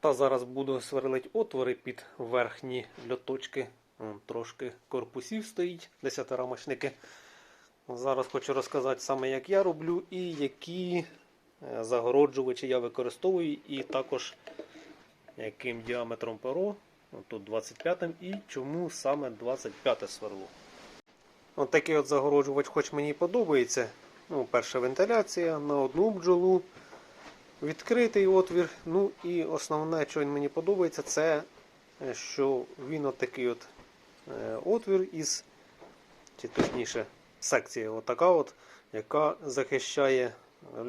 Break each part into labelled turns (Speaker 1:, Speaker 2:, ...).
Speaker 1: Та зараз буду сверлити отвори під верхні льоточки. Трошки корпусів стоїть, десятирамочники. Зараз хочу розказати саме, як я роблю і які е, загороджувачі я використовую, і також яким діаметром перо. Тут 25 і чому саме 25 сверло. От такий от загороджувач, хоч мені подобається. Ну, перша вентиляція на одну бджолу, відкритий отвір. Ну і основне, що він мені подобається, це е, що він от такий от е, отвір із, чи точніше, секція отака от, яка захищає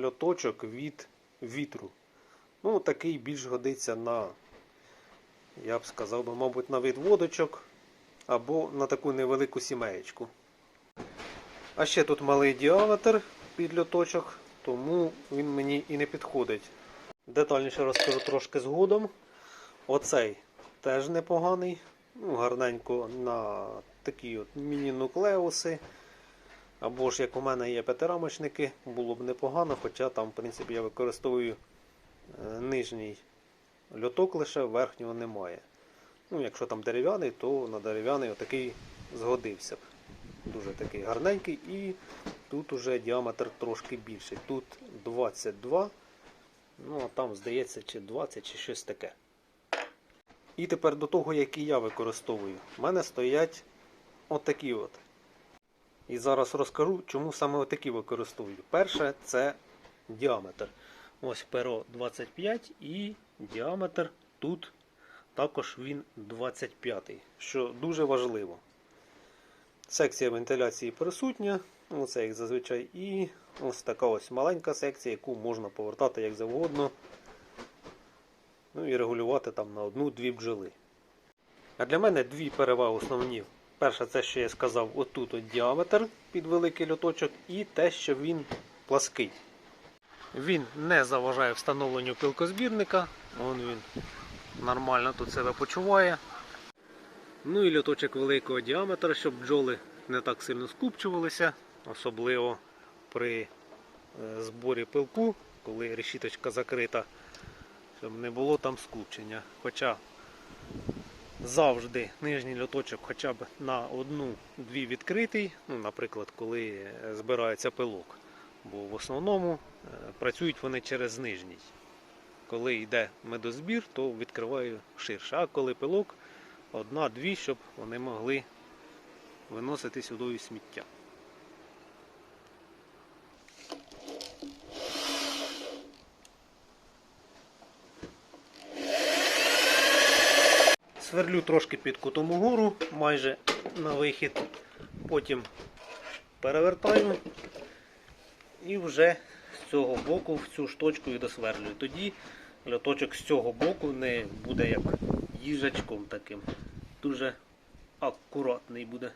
Speaker 1: льоточок від вітру. Ну, такий більш годиться на, я б сказав, би, мабуть, на відводочок або на таку невелику сімеєчку. А ще тут малий діаметр під льоточок, тому він мені і не підходить. Детальніше розкажу трошки згодом. Оцей теж непоганий. Ну, гарненько на такі міні-нуклеуси. Або ж як у мене є п'ятирамочники, було б непогано, хоча там, в принципі, я використовую е, нижній льоток лише, верхнього немає. Ну, якщо там дерев'яний, то на дерев'яний отакий згодився б. Дуже такий гарненький і тут уже діаметр трошки більший. Тут 22, ну а там здається чи 20 чи щось таке. І тепер до того, який я використовую. У мене стоять отакі от. І зараз розкажу, чому саме отакі використовую. Перше це діаметр. Ось перо 25 і діаметр тут також він 25, що дуже важливо. Секція вентиляції присутня, оце як зазвичай, і ось така ось маленька секція, яку можна повертати як завгодно. Ну і регулювати там на одну-дві бджоли. А для мене дві переваги основні. Перше, це, що я сказав, отут от діаметр під великий льоточок, і те, що він плаский. Він не заважає встановленню пилкозбірника. Вон він нормально тут себе почуває. Ну і льоточок великого діаметра, щоб бджоли не так сильно скупчувалися, особливо при е, зборі пилку, коли решіточка закрита, щоб не було там скупчення. Хоча завжди нижній льоточок хоча б на одну-дві відкритий, ну, наприклад, коли е, збирається пилок. Бо в основному е, працюють вони через нижній. Коли йде медозбір, то відкриваю ширше. А коли пилок, одна-дві, щоб вони могли виносити сюди сміття. Сверлю трошки під кутом угору, майже на вихід. Потім перевертаю і вже з цього боку в цю шточку і досверлюю. Тоді льоточок з цього боку не буде як їжачком таким. Дуже акуратний буде.